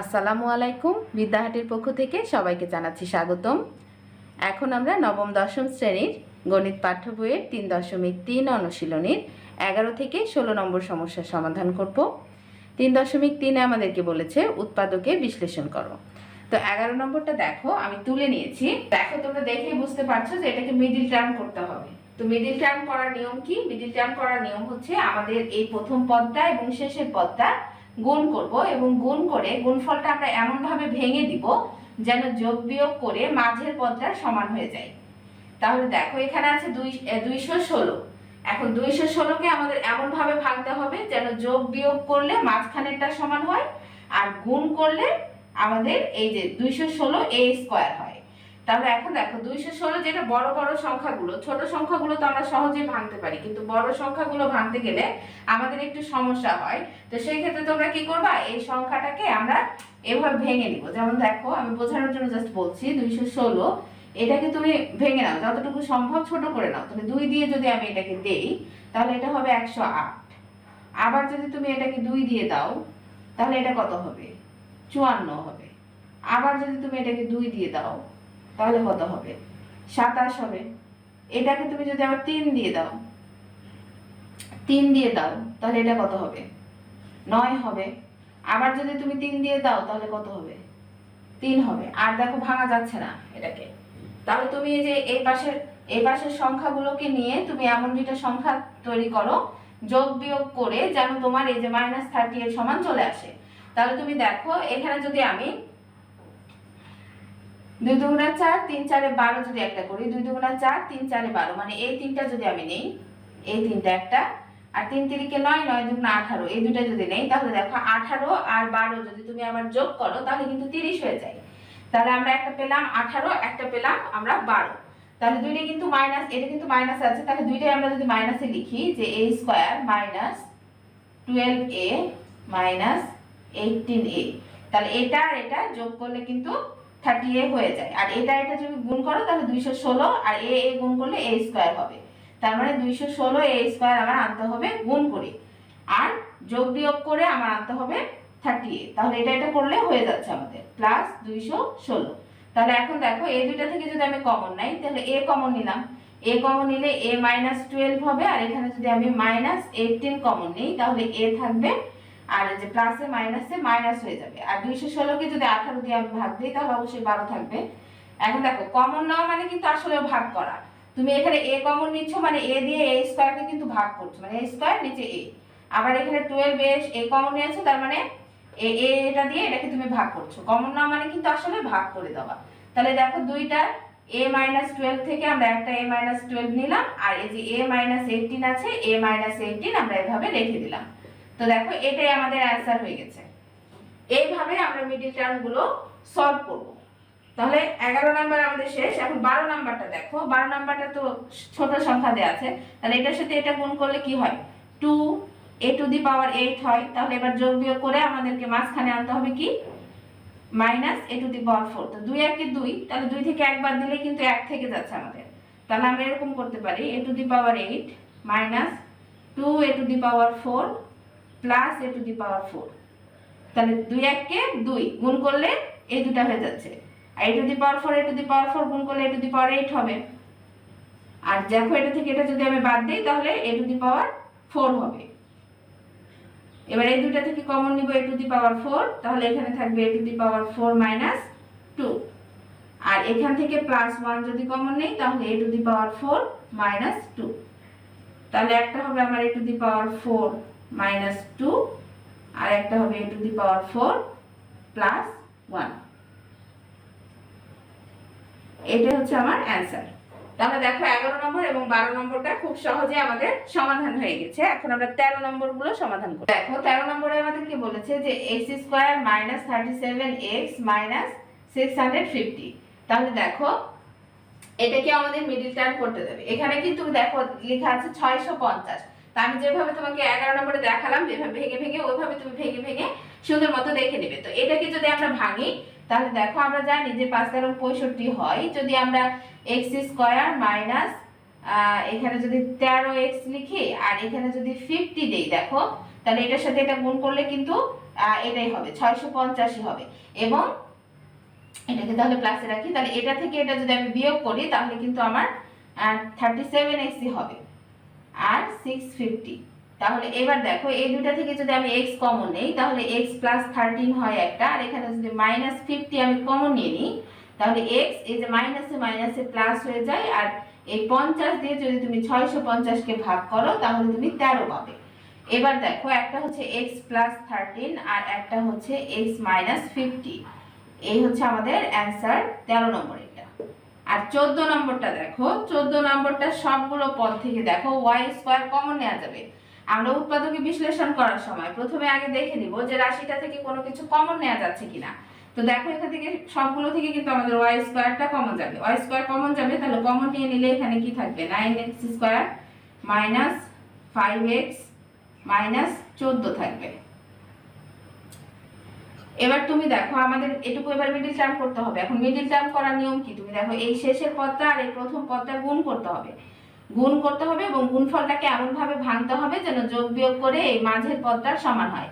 আসসালামু আলাইকুম। বিদ্যাহাটের পক্ষ থেকে সবাইকে জানাচ্ছি স্বাগতম। এখন আমরা নবম, দশম শ্রেণির গণিত পাঠ্য বইয়ের তিন দশমিক তিন অনুশীলনীর এগারো থেকে ষোলো নম্বর সমস্যার সমাধান করব। তিন দশমিক তিনে আমাদেরকে বলেছে উৎপাদকে বিশ্লেষণ করো। তো এগারো নম্বরটা দেখো, আমি তুলে নিয়েছি। দেখো, তোমরা দেখেই বুঝতে পারছ যে এটাকে মিডিল টার্ম করতে হবে। তো মিডিল টার্ম করার নিয়ম কি? মিডিল টার্ম করার নিয়ম হচ্ছে আমাদের এই প্রথম পদটা এবং শেষের পদটা গুণ করব এবং গুণ করে গুণফলটা আমরা এমন ভাবে ভেঙে দিব যেন যোগ বিয়োগ করে মাঝের পদটা সমান হয়ে যায়। তাহলে দেখো, এখানে আছে দুই দুইশো ষোলো। এখন দুইশো ষোলোকে আমাদের এমন ভাবে ভাঙতে হবে যেন যোগ বিয়োগ করলে মাঝখানেরটা সমান হয় আর গুণ করলে আমাদের এই যে দুইশো ষোলো এ স্কোয়ার হয়। তাহলে এখন দেখো দুইশো ষোলো যেটা বড় বড় সংখ্যাগুলো, ছোট সংখ্যাগুলো তো আমরা সহজেই ভাঙতে পারি, কিন্তু বড় সংখ্যাগুলো ভাঙতে গেলে আমাদের একটু সমস্যা হয়। তো সেই ক্ষেত্রে তোমরা কি করবা? এই সংখ্যাটাকে আমরা এভাবে ভেঙে নিব। যেমন দেখো, আমি বোঝানোর জন্য জাস্ট বলছি দুইশো ষোলো, এটাকে তুমি ভেঙে নাও, যতটুকু সম্ভব ছোট করে নাও। তুমি দুই দিয়ে যদি আমি এটাকে দেই, তাহলে এটা হবে একশো আট। আবার যদি তুমি এটাকে দুই দিয়ে দাও, তাহলে এটা কত হবে? চুয়ান্ন হবে। আবার যদি তুমি এটাকে দুই দিয়ে দাও তাহলে কত হবে? সাতাশ হবে। এটাকে তুমি যদি আবার তিন দিয়ে দাও, তিন দিয়ে দাও, তাহলে এটা কত হবে? নয় হবে। আবার যদি তুমি তিন দিয়ে দাও, তাহলে কত হবে? তিন হবে। আর দেখো, ভাঙা যাচ্ছে না এটাকে। তাহলে তুমি এই যে এই পাশের এই পাশের সংখ্যাগুলোকে নিয়ে তুমি এমন দুইটা সংখ্যা তৈরি করো, যোগ বিয়োগ করে যেন তোমার এই যে মাইনাস থার্টি এর সমান চলে আসে। তাহলে তুমি দেখো, এখানে যদি আমি দুই দুগুণা চার, তিন চারে বারো যদি একটা করি, দুই দুগুণা চার, তিন চারে বারো মানে এই তিনটা যদি আমি নেই, এই তিনটা একটা, আর তিন তিরিকে নয় নয় দুগুণা আঠারো, এই দুটা যদি নেই, তাহলে দেখো আঠারো আর বারো যদি তুমি আবার যোগ করো, তাহলে কিন্তু তিরিশ হয়ে যায়। তাহলে আমরা একটা পেলাম আঠারো, একটা পেলাম আমরা বারো। তাহলে দুইটা কিন্তু মাইনাস, এটা কিন্তু মাইনাস আছে, তাহলে দুইটাই আমরা যদি মাইনাসে লিখি, যে a square minus twelve a minus eighteen a তাহলে এটা আর এটা যোগ করলে কিন্তু থার্টি এ হয়ে যায়। আর এটা এটা যদি গুণ করো, তাহলে দুইশো ষোলো, আর এ এ গুণ করলে এ স্কোয়ার হবে। তার মানে দুইশো ষোলো এ স্কোয়ার আমার আনতে হবে গুণ করে। আর যোগ বিয়োগ করে আমার আনতে হবে থার্টি এ তাহলে এটা এটা করলে হয়ে যাচ্ছে আমাদের। প্লাস দুইশো ষোলো। তাহলে এখন দেখো এই দুইটা থেকে যদি আমি কমন নাই, তাহলে এ কমন নিলাম। এ কমন নিলে এ মাইনাস টুয়েলভ হবে, আর এখানে যদি আমি মাইনাস এইটিন কমন নিই, তাহলে এ থাকবে আর যে প্লাসে মাইনাসে মাইনাস হয়ে যাবে। আর দুইশো ষোলোকে যদি আঠারো দিয়ে আমি ভাগ দিই, তাহলে অবশ্যই বারো থাকবে। এখন দেখো কমন নেওয়া মানে কিন্তু আসলে ভাগ করা। তুমি এখানে এ কমন নিচ্ছ মানে এ দিয়ে এ স্কোয়ারকে কিন্তু ভাগ করছ মানে এ স্কোয়ার নিচে এ আবার এখানে টুয়েলভ এ এ কমন নিয়েছো তার মানে এ এ এটা দিয়ে এটাকে তুমি ভাগ করছ। কমন নেওয়া মানে কিন্তু আসলে ভাগ করে দেওয়া। তাহলে দেখো, দুইটা এ মাইনাস টুয়েলভ থেকে আমরা একটা এ মাইনাস টুয়েলভ নিলাম, আর এই যে এ মাইনাস এইটিন আছে এ মাইনাস এইটিন আমরা এভাবে রেখে দিলাম। তো দেখো, এটাই আমাদের অ্যান্সার হয়ে গেছে। এইভাবে আমরা মিডিল টার্মগুলো সলভ করব। তাহলে এগারো নাম্বার আমাদের শেষ। এখন বারো নাম্বারটা দেখো। বারো নাম্বারটা তো ছোট সংখ্যা দেওয়া আছে। তাহলে এটার সাথে এটা গুণ করলে কি হয়? Two a to the power eight হয়। তাহলে এবার যোগ বিয়োগ করে আমাদেরকে মাঝখানে আনতে হবে কি? Minus a to the power four তো দুই একে দুই। তাহলে দুই থেকে একবার দিলে কিন্তু এক থেকে যাচ্ছে আমাদের। তাহলে আমরা এরকম করতে পারি। A to the power eight minus two a to the power four plus a to the power four তাহলে দুই এককে দুই গুণ করলে এই দুটা হয়ে যাচ্ছে। আর a to the power four a to the power four গুণ করলে এ টু দি পাওয়ার এইট হবে। আর দেখো এটা থেকে এটা যদি আমি বাদ দিই, তাহলে এ টু দি পাওয়ার ফোর হবে। এবার এই দুটা থেকে কমন নিব এ টু দি পাওয়ার ফোর তাহলে এখানে থাকবে a to the power four minus two আর এখান থেকে প্লাস ওয়ান যদি কমন নেই, তাহলে a to the power four minus two তাহলে একটা হবে আমার a to the power four minus two, আর একটা হবে a to the power four plus one. এটা হচ্ছে আমার অ্যান্সার। তাহলে দেখো এগারো নম্বর এবং বারো নম্বরটা খুব সহজে আমাদের সমাধান হয়ে গেছে। এখন আমরা তেরো নম্বরগুলো সমাধান করব দেখো, তেরো নম্বরে আমাদের কি বলেছে যে x square minus thirty seven x minus six hundred fifty. তাহলে দেখো, এটাকে আমাদের মিডিল টার্ম করতে দেবে। এখানে কিন্তু দেখো লেখা আছে ছয়শো পঞ্চাশ। তা আমি যেভাবে তোমাকে এগারো নম্বরে দেখালাম, যেভাবে ভেঙে ভেঙে, ওইভাবে তুমি ভেঙে ভেঙে সুন্দর মতো দেখে নেবে। তো এটাকে যদি আমরা ভাঙি, তাহলে দেখো আমরা জানি যে পাঁচ তেরো পঁয়ষট্টি হয়। যদি আমরা এক্স স্কোয়ার মাইনাস এখানে যদি তেরো এক্স লিখি, আর এখানে যদি ফিফটি দেই, দেখো, তাহলে এটার সাথে এটা গুণ করলে কিন্তু এটাই হবে, ছয়শো পঞ্চাশই হবে। এবং এটাকে তাহলে প্লাসে রাখি, তাহলে এটা থেকে এটা যদি আমি বিয়োগ করি, তাহলে কিন্তু আমার থার্টি সেভেন এক্সি হবে। আর সিক্স ফিফটি তাহলে এবার দেখো, এই দুটা থেকে যদি আমি এক্স কমন নেই, তাহলে এক্স প্লাস থার্টিন হয় একটা, আর এখানে যদি মাইনাস ফিফটি আমি কমন নিয়ে নিই, তাহলে এক্স এই যে মাইনাসে মাইনাসে প্লাস হয়ে যায়, আর এই পঞ্চাশ দিয়ে যদি তুমি ছয়শো পঞ্চাশকে ভাগ করো, তাহলে তুমি তেরো পাবে। এবার দেখো, একটা হচ্ছে এক্স প্লাস থার্টিন আর একটা হচ্ছে এক্স মাইনাস ফিফটি এই হচ্ছে আমাদের অ্যান্সার তেরো নম্বর। আর চোদ্দ নম্বরটা দেখো, চোদ্দ নম্বরটা সবগুলো পদ থেকে দেখো ওয়াই স্কোয়ার কমন নেওয়া যাবে। আমরা উৎপাদকে বিশ্লেষণ করার সময় প্রথমে আগে দেখে নিব যে রাশিটা থেকে কোনো কিছু কমন নেওয়া যাচ্ছে কিনা। তো দেখো এখান থেকে সবগুলো থেকে কিন্তু আমাদের ওয়াই স্কোয়ারটা কমন যাবে। ওয়াই স্কোয়ার কমন যাবে, তাহলে কমন নিয়ে নিলে এখানে কি থাকবে? Nine x square minus five x minus চোদ্দ থাকবে। এবার তুমি দেখো, আমাদের এটুকু এবার মিডিল টার্ম করতে হবে। এখন মিডিল টার্ম করার নিয়ম কি? তুমি দেখো, এই শেষের পদটা আর এই প্রথম পদটা গুণ করতে হবে। গুণ করতে হবে এবং গুণফলটাকে এমন ভাবে ভাঙতে হবে যেন যোগ বিয়োগ করে এই মাঝের পদটার সমান হয়।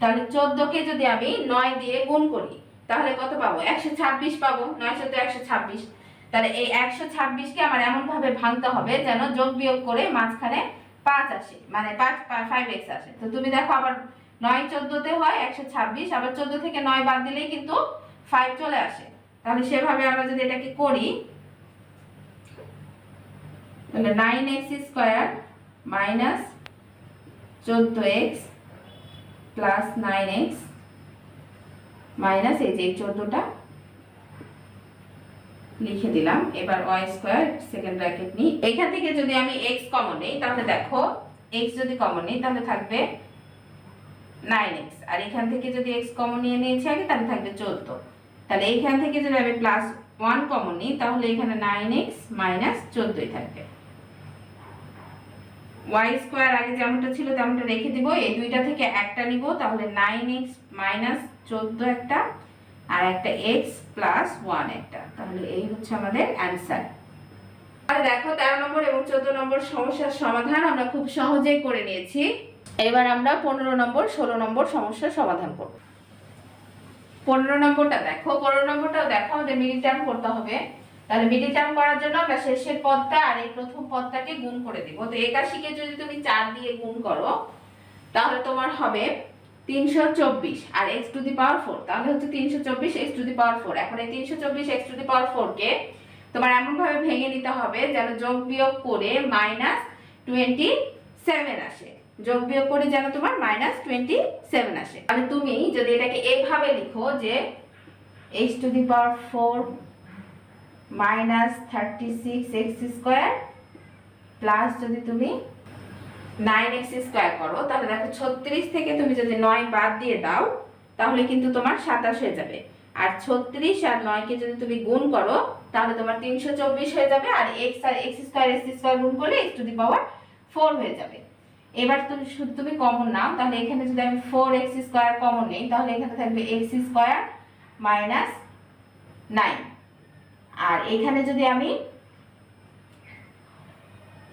তাহলে চোদ্দকে যদি আমি নয় দিয়ে গুণ করি, তাহলে কত পাবো? একশো ছাব্বিশ পাবো। নয় চোদ্দ একশো ছাব্বিশ। তাহলে এই একশো ছাব্বিশকে আমার এমন ভাবে ভাঙতে হবে যেন যোগ বিয়োগ করে মাঝখানে পাঁচ আসে মানে পাঁচ ফাইভ এক্স আসে। তো তুমি দেখো আবার নয় চোদ্দতে হয়, একশো ছাব্বিশ। আবার চোদ্দ থেকে নয় বাদ দিলেই কিন্তু ফাইভ চলে আসে। তাহলে সেভাবে আমরা যদি এটাকে করি, তাহলে নাইন এক্স স্কোয়ার মাইনাস চোদ্দ x plus nine x minus এই যে চোদ্দটা লিখে দিলাম। এবার ওয়াই স্কোয়ার সেকেন্ড ব্র্যাকেট নিই। এখান থেকে যদি আমি এক্স কমন নেই, তাহলে দেখো এক্স যদি কমন নেই, তাহলে থাকবে নাইন এক্স আর এখান থেকে যদি এক্স কমন নিয়ে নিয়েছি আগে, তাহলে থাকবে চোদ্দ। তাহলে এইখান থেকে যদি আমি প্লাস ওয়ান কমন নিই, তাহলে এখানে নাইন এক্স মাইনাস চোদ্দই থাকবে। ওয়াই স্কোয়ার আগে যেমনটা ছিল, তেমনটা রেখে দিব। এই দুইটা থেকে একটা নিব, তাহলে নাইন এক্স মাইনাস চোদ্দ একটা, আর একটা এক্স প্লাস ওয়ান একটা। তাহলে এই হচ্ছে আমাদের অ্যান্সার আর দেখো, তেরো নম্বর এবং চোদ্দ নম্বর সমস্যার সমাধান আমরা খুব সহজেই করে নিয়েছি। এবার আমরা পনেরো নম্বর, ষোলো নম্বর সমস্যার সমাধান করব। পনেরো নম্বরটা দেখো, পনেরো নম্বরটাও দেখো, আমাদের মিডিল টার্ম করতে হবে। তাহলে মিডিল টার্ম করার জন্য আমরা শেষের পদটা আর এই প্রথম পদটাকে গুণ করে দিব। তো একাশিকে যদি তুমি চার দিয়ে গুণ করো, তাহলে তোমার হবে তিনশো চব্বিশ আর x to the power four তাহলে হচ্ছে তিনশো চব্বিশ x to the power four এখন এই তিনশো চব্বিশ এক্স টু দি পাওয়ার ফোরকে তোমার এমনভাবে ভেঙে নিতে হবে যেন যোগ বিয়োগ করে মাইনাস টোয়েন্টি সেভেন আসে। যোগ বিয়োগ করে যেন তোমার মাইনাস টোয়েন্টি সেভেন আসে। তাহলে তুমি যদি এটাকে এইভাবে লিখো যে H to the power four minus thirty six x square plus যদি তুমি নাইন এক্স স্কোয়ার করো, তাহলে দেখো ছত্রিশ থেকে তুমি যদি নয় বাদ দিয়ে দাও, তাহলে কিন্তু তোমার সাতাশ হয়ে যাবে। আর ছত্রিশ আর নয়কে যদি তুমি গুণ করো, তাহলে তোমার তিনশো চব্বিশ হয়ে যাবে, আর এক্স আর এক্স স্কোয়ার এক্স স্কোয়ার গুণ করলে x to the power four হয়ে যাবে। এবার তুমি শুধু তুমি কমন নাও, তাহলে এখানে যদি আমি ফোর এক্স স্কোয়ার কমন নেই, তাহলে এখানে থাকবে এক্স স্কোয়ার মাইনাস নাইন আর এখানে যদি আমি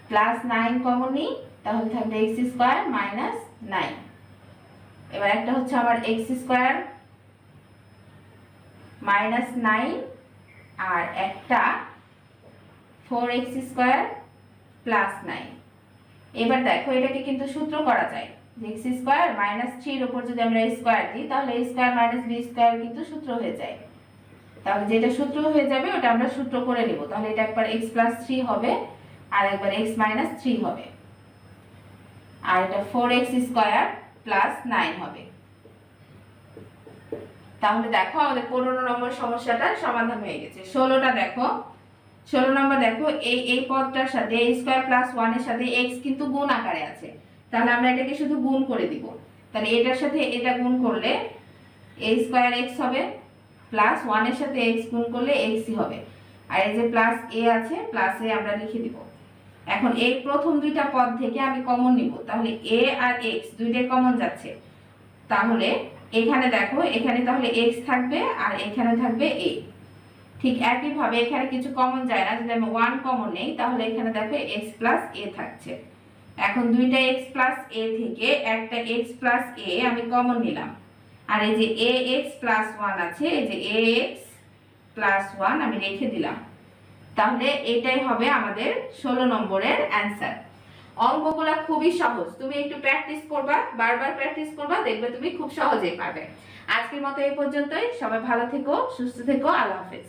প্লাস নাইন কমন নিই, তাহলে থাকবে এক্স স্কোয়ার মাইনাস নাইন এবার একটা হচ্ছে আমার এক্স স্কোয়ার মাইনাস নাইন আর একটা four x square plus nine এবার দেখো এটাকে কিন্তু সূত্র করা যায়। এক্স স্কোয়ার মাইনাস থ্রির উপর যদি আমরা স্কোয়ার দিই, তাহলে স্কোয়ার মাইনাস বি স্কোয়ার কিন্তু সূত্র হয়ে যায়। তাহলে যেটা সূত্র হয়ে যাবে, ওটা আমরা সূত্র করে নেব। তাহলে এটা একবার এক্স প্লাস থ্রি হবে, আর একবার এক্স মাইনাস থ্রি হবে। আর এটা four x square plus nine হবে। তাহলে দেখো আমাদের পনেরো নম্বর সমস্যাটার সমাধান হয়ে গেছে। ষোলোটা দেখো। ষোলো নম্বর দেখো, এই এই পদটার সাথে এ স্কোয়ার প্লাস ওয়ানের সাথে এক্স কিন্তু গুণ আকারে আছে। তাহলে আমরা এটাকে শুধু গুণ করে দিব। তাহলে এটার সাথে এটা গুণ করলে এ স্কোয়ার এক্স হবে প্লাস ওয়ানের সাথে এক্স গুণ করলে এক্সই হবে। আর এই যে প্লাস এ আছে প্লাস এ আমরা লিখে দিব। এখন এই প্রথম দুইটা পদ থেকে আমি কমন নিব। তাহলে এ আর এক্স দুইটাই কমন যাচ্ছে। তাহলে এখানে দেখো, এখানে তাহলে এক্স থাকবে আর এখানে থাকবে এ ঠিক একইভাবে এখানে কিছু কমন যায় না। যদি আমি ওয়ান কমন নেই, তাহলে এখানে দেখো এক্স প্লাস এ থাকছে। এখন দুইটা এক্স প্লাস এ থেকে একটা এক্স প্লাস এ আমি কমন নিলাম। আর এই যে এ এক্স প্লাস ওয়ান আছে, এই যে এ এক্স প্লাস ওয়ান আমি রেখে দিলাম। তাহলে এটাই হবে আমাদের ষোলো নম্বরের অ্যান্সার অঙ্কগুলো খুবই সহজ। তুমি একটু প্র্যাকটিস করবা, বারবার প্র্যাকটিস করবা, দেখবে তুমি খুব সহজেই পারবে। আজকের মতো এই পর্যন্তই। সবাই ভালো থেকো, সুস্থ থেকো, আল্লাহ হাফেজ।